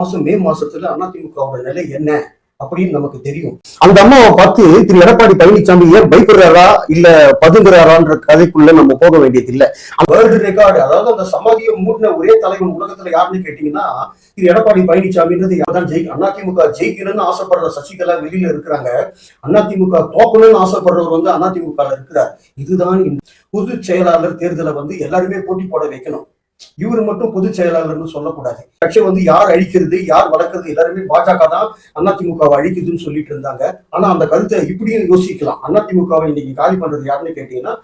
மாசம் மே மாசத்துல அதிமுகவோட நிலை என்ன அப்படின்னு நமக்கு தெரியும். அந்த அம்மாவை பார்த்து திரு எடப்பாடி பழனிசாமி ஏன் பயப்படுறாரா? இல்ல பதுங்குறாரான்ற கதைக்குள்ள நம்ம போக வேண்டியது இல்ல வேர்ல்டு ரெக்கார்டு அதாவது அந்த சமாதியை மூடின ஒரே தலைவன் உலகத்துல யாருன்னு கேட்டீங்கன்னா திரு எடப்பாடி பழனிசாமின்றது யார்தான் ஜெயி அதிமுக ஜெயிக்கணும்னு ஆசைப்படுற சசிகலா வெளியில இருக்கிறாங்க. அதிமுக தோக்கணும்னு ஆசைப்படுறவர் வந்து அதிமுக இருக்கிறார். இதுதான் பொதுச் செயலாளர் தேர்தலை வந்து எல்லாருமே போட்டி போட வைக்கணும். இவர் மட்டும் பொதுச் செயலாளர்னு சொல்லக்கூடாது. கட்சியை வந்து யார் அழிக்கிறது யார் வளர்க்கிறது எல்லாருமே பாஜக தான் அதிமுகவை அழிக்குதுன்னு சொல்லிட்டு இருந்தாங்க. ஆனா அந்த கருத்தை இப்படியும் யோசிக்கலாம். அதிமுகவை இன்னைக்கு காலி பண்றது யாருன்னு கேட்டீங்கன்னா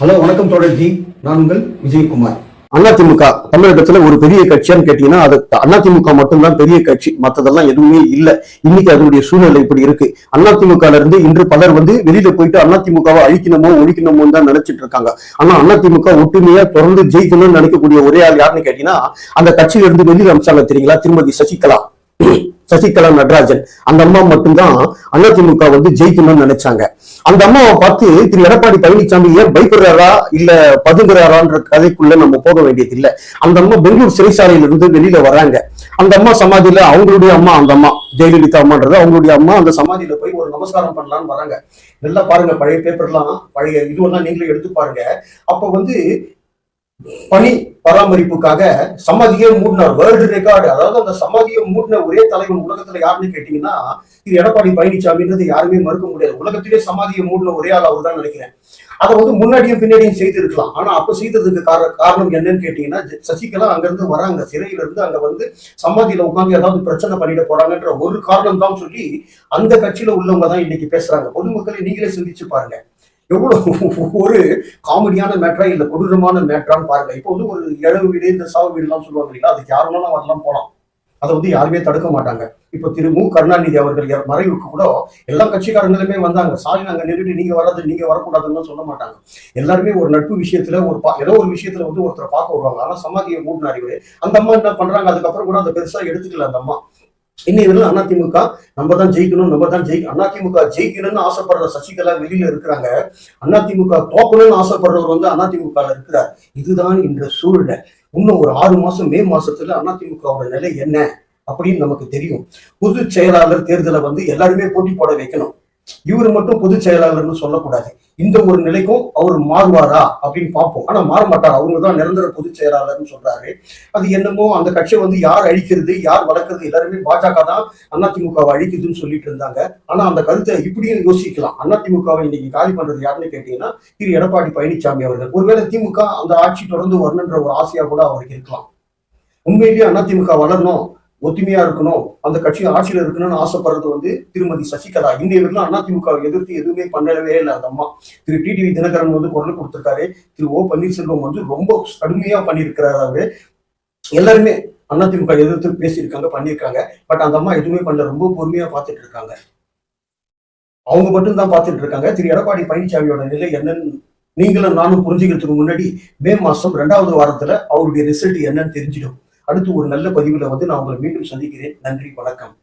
ஹலோ வணக்கம் தொடர்ஜி நான் உங்கள் விஜயகுமார். அதிமுக தமிழகத்துல ஒரு பெரிய கட்சியான்னு கேட்டீங்கன்னா அது அதிமுக மட்டும்தான் பெரிய கட்சி. மத்ததெல்லாம் எதுவுமே இல்ல. இன்னைக்கு அதனுடைய சூழ்நிலை இப்படி இருக்கு. அதிமுக இருந்து இன்று பலர் வந்து வெளியில போயிட்டு அதிமுகவை அழிக்கணுமோ ஒழிக்கணுமோ தான் நினைச்சிட்டு இருக்காங்க. ஆனா அதிமுக ஒற்றுமையா தொடர்ந்து ஜெயிக்கணும்னு நினைக்கக்கூடிய ஒரே ஆள் யாருன்னு கேட்டீங்கன்னா அந்த கட்சியில இருந்து வெளியில் அமிச்சாங்க தெரியுங்களா? திருமதி சசிகலா. சசிகலா நடராஜன் அந்த அம்மா மட்டும்தான் அதிமுக வந்து ஜெயிக்கணும்னு நினைச்சாங்க. அந்த அம்மாவை பார்த்து திரு எடப்பாடி பழனிசாமி ஏன் பயப்படுறாரா? இல்ல பதுங்குறாரான்ற கதைக்குள்ள நம்ம போக வேண்டியது இல்ல. அந்த அம்மா பெங்களூர் சிறைச்சாலையில இருந்து வெளியில வராங்க. அந்த அம்மா சமாதியில அவங்களுடைய அம்மா அந்த அம்மா ஜெயலலிதா அம்மான்றது. அவங்களுடைய அம்மா அந்த சமாதியில போய் ஒரு நமஸ்காரம் பண்ணலாம்னு வராங்க. நல்லா பாருங்க பழைய பேப்பர்லாம் பழைய இதுவெல்லாம் நீங்களே எடுத்து பாருங்க. அப்ப வந்து பணி பராமரிப்புக்காக சமாதியே மூடினார். வேர்ல்டு ரெக்கார்டு அதாவது அந்த சமாதியை மூடின ஒரே தலைவன் உலகத்துல யாருன்னு கேட்டீங்கன்னா இது எடப்பாடி பழனிசாமின்றது யாருமே மறுக்க முடியாது. உலகத்திலே சமாதியை மூடின ஒரே ஆள் அவர் தான் நினைக்கிறேன். அதை வந்து முன்னாடியும் பின்னாடியும் செய்திருக்கலாம். ஆனா அப்ப செய்ததுக்கு கார- காரணம் என்னன்னு கேட்டீங்கன்னா சசிகலா அங்கிருந்து வராங்க. சிறையில இருந்து அங்க வந்து சமாதியில உட்காந்து ஏதாவது பிரச்சனை பண்ணிட போறாங்கன்ற ஒரு காரணம் தான் சொல்லி அந்த கட்சியில உள்ளவங்க தான் இன்னைக்கு பேசுறாங்க. பொதுமக்களை நீங்களே சிந்திச்சு பாருங்க. எவ்வளவு ஒரு காமெடியான மேட்ரா இல்ல கொடூரமான மேட்ரான்னு பாருங்க. இப்போ வந்து ஒரு இழவு வீடு இந்த சாவு வீடுலாம் சொல்லுவாங்க இல்லைங்களா? அதுக்கு யார்னாலும் அவர்லாம் போலாம். அதை வந்து யாருமே தடுக்க மாட்டாங்க. இப்போ திரு மு. கருணாநிதி அவர்கள் மறைவுக்கு கூட எல்லா கட்சிக்காரங்களுமே வந்தாங்க. சாமி அங்க நின்றுட்டு நீங்க வராது நீங்க வரக்கூடாதுன்னு சொல்ல மாட்டாங்க. எல்லாருமே ஒரு நட்பு விஷயத்துல ஒரு பா- ஏதோ ஒரு விஷயத்துல வந்து ஒருத்தரை பார்க்க வருவாங்க. ஆனா சமாதியை மூடினார் இவரு. அந்த அம்மா என்ன பண்றாங்க? அதுக்கப்புறம் கூட அதை பெருசா எடுத்துக்கல அந்த அம்மா. இன்னை வரையிலும் அதிமுக நம்ம தான் ஜெயிக்கணும் நம்ம தான் ஜெயி அதிமுக ஜெயிக்கணும்னு ஆசைப்படுற சசிகலா வெளியில இருக்கிறாங்க. அதிமுக தோக்கணும்னு ஆசைப்படுறவர் வந்து அதிமுக இருக்கிறார். இதுதான் இந்த சூழ்நிலை. இன்னும் ஒரு ஆறு மாசம் மே மாசத்துல அதிமுகவோட நிலை என்ன அப்படின்னு நமக்கு தெரியும். பொதுச் செயலாளர் தேர்தலை வந்து எல்லாருமே போட்டி போட வைக்கணும். இவர் மட்டும் பொதுச் செயலாளர்னு சொல்லக்கூடாது. இந்த ஒரு நிலைக்கும் அவர் மாறுவாரா அப்படின்னு பார்ப்போம். ஆனா மாற மாட்டார்? அவங்க தான் நிரந்தர பொதுச் செயலாளர்னு சொல்றாரு. அது என்னமோ அந்த கட்சியை வந்து யார் அழிக்கிறது யார் வளர்க்கறது எல்லாருமே பாஜக தான் அதிமுகவை அழிக்குதுன்னு சொல்லிட்டு இருந்தாங்க. ஆனா அந்த கருத்தை இப்படியும் யோசிக்கலாம். அதிமுகவை இன்னைக்கு காலி பண்றது யாருன்னு கேட்டீங்கன்னா திரு. எடப்பாடி பழனிசாமி அவர்கள். ஒருவேளை திமுக அந்த ஆட்சி தொடர்ந்து வரணுன்ற ஒரு ஆசையா கூட அவருக்கு இருக்கலாம். உண்மையிலேயே அதிமுக வளரணும். ஒத்துமையா இருக்கணும் அந்த கட்சி ஆட்சியில இருக்கணும்னு ஆசைப்படுறது வந்து திருமதி சசிகலா. இந்திய அண்ணா அதிமுக எதிர்த்து எதுவுமே பண்ணவே இல்லை அந்த அம்மா. திரு டிடிவி தினகரன் வந்து குரல் கொடுத்திருக்காரு. திரு ஓ பன்னீர்செல்வம் வந்து ரொம்ப கடுமையா பண்ணியிருக்கிறாரு அவரு. எல்லாருமே அதிமுக எதிர்த்து பேசியிருக்காங்க பண்ணியிருக்காங்க. பட் அந்த அம்மா எதுவுமே பண்ணல ரொம்ப பொறுமையா பார்த்துட்டு இருக்காங்க. அவங்க மட்டும் தான் பார்த்துட்டு இருக்காங்க. திரு எடப்பாடி பழனிசாமியோட நிலை என்னன்னு நீங்களும் நானும் புரிஞ்சுக்கிறதுக்கு முன்னாடி மே மாசம் ரெண்டாவது வாரத்துல அவருடைய ரிசல்ட் என்னன்னு தெரிஞ்சிடும். அடுத்து ஒரு நல்ல பதிவில் வந்து நான் உங்களை மீண்டும் சந்திக்கிறேன். நன்றி வணக்கம்.